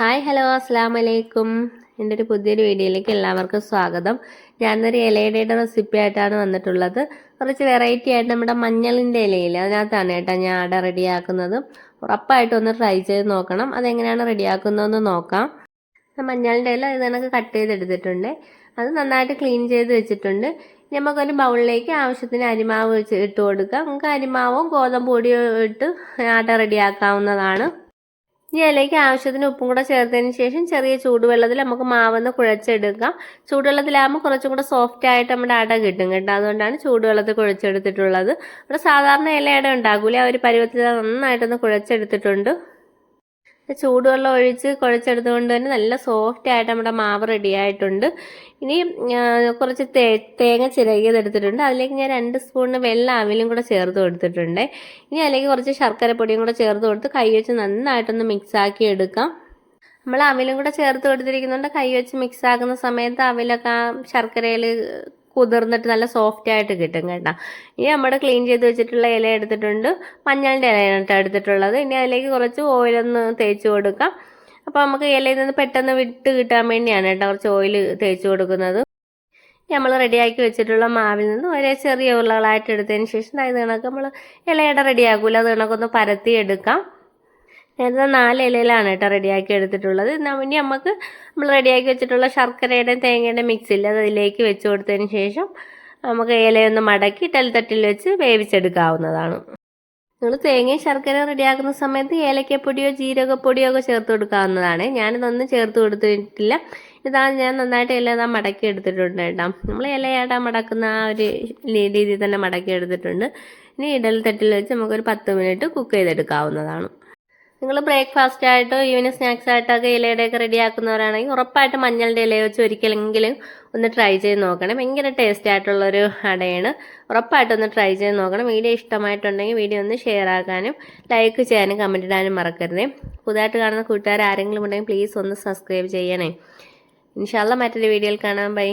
Hi hello അസ്സാം വലൈക്കും എന്റെ ഒരു പുതിയൊരു വീഡിയോയിലേക്ക് എല്ലാവർക്കും സ്വാഗതം. ഞാനൊരു ഇലയുടെ റെസിപ്പി ആയിട്ടാണ് വന്നിട്ടുള്ളത്. കുറച്ച് വെറൈറ്റി ആയിട്ട് നമ്മുടെ മഞ്ഞളിന്റെ ഇലയിൽ അതിനകത്താണ് കേട്ടോ ഞാൻ അട റെഡിയാക്കുന്നത് ഉറപ്പായിട്ടും ഒന്ന് ട്രൈ ചെയ്ത് നോക്കണം. അതെങ്ങനെയാണ് റെഡിയാക്കുന്നതെന്ന് നോക്കാം. മഞ്ഞളിന്റെ ഇല ഇത് കണക്ക് കട്ട് ചെയ്തെടുത്തിട്ടുണ്ട്. അത് നന്നായിട്ട് ക്ലീൻ ചെയ്ത് വെച്ചിട്ടുണ്ട്. നമുക്കൊരു ബൗളിലേക്ക് ആവശ്യത്തിന് അരിമാവ് വെച്ച് ഇട്ട് കൊടുക്കാം. നമുക്ക് അരിമാവും ഗോതമ്പ് പൊടിയോ ഇട്ട് അട റെഡിയാക്കാവുന്നതാണ് ഇനി അതിലേക്ക് ആവശ്യത്തിന് ഉപ്പും കൂടെ ചേർത്തതിന് ശേഷം ചെറിയ ചൂടുവെള്ളത്തിൽ നമുക്ക് മാവെന്ന് കുഴച്ചെടുക്കാം. ചൂടുവെള്ളത്തിലാകുമ്പോൾ കുറച്ചും കൂടെ സോഫ്റ്റ് ആയിട്ട് നമ്മുടെ അട കിട്ടും കേട്ടോ. അതുകൊണ്ടാണ് ചൂടുവെള്ളത്തിൽ കുഴച്ചെടുത്തിട്ടുള്ളത്. ഇവിടെ സാധാരണ ഇലയട ഉണ്ടാക്കൂലേ? ആ ഒരു പരുവത്തിൽ നന്നായിട്ടൊന്ന് കുഴച്ചെടുത്തിട്ടുണ്ട്. ചൂടുവെള്ളം ഒഴിച്ച് കുഴച്ചെടുത്തുകൊണ്ട് തന്നെ നല്ല സോഫ്റ്റ് ആയിട്ട് നമ്മുടെ മാവ് റെഡി ആയിട്ടുണ്ട്. ഇനി കുറച്ച് തേ തേങ്ങ ചിരകിയതെടുത്തിട്ടുണ്ട് അതിലേക്ക് ഞാൻ രണ്ട് സ്പൂണിന് വെള്ള അവിലും കൂടെ ചേർത്ത് കൊടുത്തിട്ടുണ്ട്. ഇനി അതിലേക്ക് കുറച്ച് ശർക്കര പൊടിയും കൂടെ ചേർത്ത് കൊടുത്ത് കൈ വെച്ച് നന്നായിട്ടൊന്ന് മിക്സ് ആക്കി എടുക്കാം. നമ്മൾ അവിലും കൂടെ ചേർത്ത് കൊടുത്തിരിക്കുന്നുണ്ട്. കൈ വെച്ച് മിക്സ് ആക്കുന്ന സമയത്ത് അവിലൊക്കെ ശർക്കരയിൽ കുതിർന്നിട്ട് നല്ല സോഫ്റ്റ് ആയിട്ട് കിട്ടും കേട്ടോ. ഇനി നമ്മുടെ ക്ലീൻ ചെയ്ത് വെച്ചിട്ടുള്ള ഇല എടുത്തിട്ടുണ്ട്. മഞ്ഞളിന്റെ ഇലയാണ് കേട്ടോ എടുത്തിട്ടുള്ളത്. ഇനി അതിലേക്ക് കുറച്ച് ഓയിലൊന്ന് തേച്ച് കൊടുക്കാം. അപ്പോൾ നമുക്ക് ഇലയിൽ നിന്ന് പെട്ടെന്ന് വിട്ട് കിട്ടാൻ വേണ്ടിയാണ് കേട്ടോ കുറച്ച് ഓയിൽ തേച്ച് കൊടുക്കുന്നത്. നമ്മൾ റെഡിയാക്കി വെച്ചിട്ടുള്ള മാവിൽ നിന്ന് ഒരേ ചെറിയ ഉരുളകളായിട്ട് എടുത്തതിന് ശേഷം അത് നമ്മൾ ഇലയുടെ റെഡിയാക്കൂല അത് കണക്കൊന്ന് പരത്തി എടുക്കാം. ഞാനിത് നാല് ഇലയിലാണ് കേട്ടോ റെഡിയാക്കി എടുത്തിട്ടുള്ളത്. ഇനി നമുക്ക് നമ്മൾ റെഡിയാക്കി വെച്ചിട്ടുള്ള ശർക്കരയുടെയും തേങ്ങയുടെയും മിക്സ് ഇല്ല അത് അതിലേക്ക് വെച്ച് കൊടുത്തതിന് ശേഷം നമുക്ക് ഇലയൊന്ന് മടക്കി ടെൽത്തട്ടിൽ വെച്ച് വേവിച്ചെടുക്കാവുന്നതാണ്. നിങ്ങൾ തേങ്ങയും ശർക്കര റെഡിയാക്കുന്ന സമയത്ത് ഏലക്കപ്പൊടിയോ ജീരകപ്പൊടിയോ ഒക്കെ ചേർത്ത് കൊടുക്കാവുന്നതാണ്. ഞാനിതൊന്നും ചേർത്ത് കൊടുത്തിട്ടില്ല. ഇതാണ് ഞാൻ നന്നായിട്ട് ഇല ഇതാ മടക്കി എടുത്തിട്ടുണ്ട് കേട്ടോ. നമ്മൾ ഇലയാടാൻ മടക്കുന്ന ആ ഒരു രീതിയിൽ തന്നെ മടക്കി എടുത്തിട്ടുണ്ട്. ഇനി ഇടൽ തട്ടിൽ വെച്ച് നമുക്കൊരു പത്ത് മിനിറ്റ് കുക്ക് ചെയ്തെടുക്കാവുന്നതാണ്. നിങ്ങൾ ബ്രേക്ക്ഫാസ്റ്റ് ആയിട്ടോ ഈവനിങ് സ്നാക്സ് ആയിട്ടോ ആയിട്ടൊക്കെ ഇലയുടെയൊക്കെ റെഡിയാക്കുന്നവരാണെങ്കിൽ ഉറപ്പായിട്ട് മഞ്ഞളുടെ ഇല വെച്ച് ഒരിക്കലെങ്കിലും ഒന്ന് ട്രൈ ചെയ്ത് നോക്കണം. ഭയങ്കര ടേസ്റ്റ് ആയിട്ടുള്ളൊരു അടയാണ്. ഉറപ്പായിട്ടും ഒന്ന് ട്രൈ ചെയ്ത് നോക്കണം. വീഡിയോ ഇഷ്ടമായിട്ടുണ്ടെങ്കിൽ വീഡിയോ ഒന്ന് ഷെയർ ആക്കാനും ലൈക്ക് ചെയ്യാനും കമന്റ് ഇടാനും മറക്കരുത്. പുതുതായിട്ട് കാണുന്ന കൂട്ടുകാർ ആരെങ്കിലും ഉണ്ടെങ്കിൽ പ്ലീസ് ഒന്ന് സബ്സ്ക്രൈബ് ചെയ്യണേ. ഇൻഷാല്ല മറ്റൊരു വീഡിയോയിൽ കാണാം. ബൈ.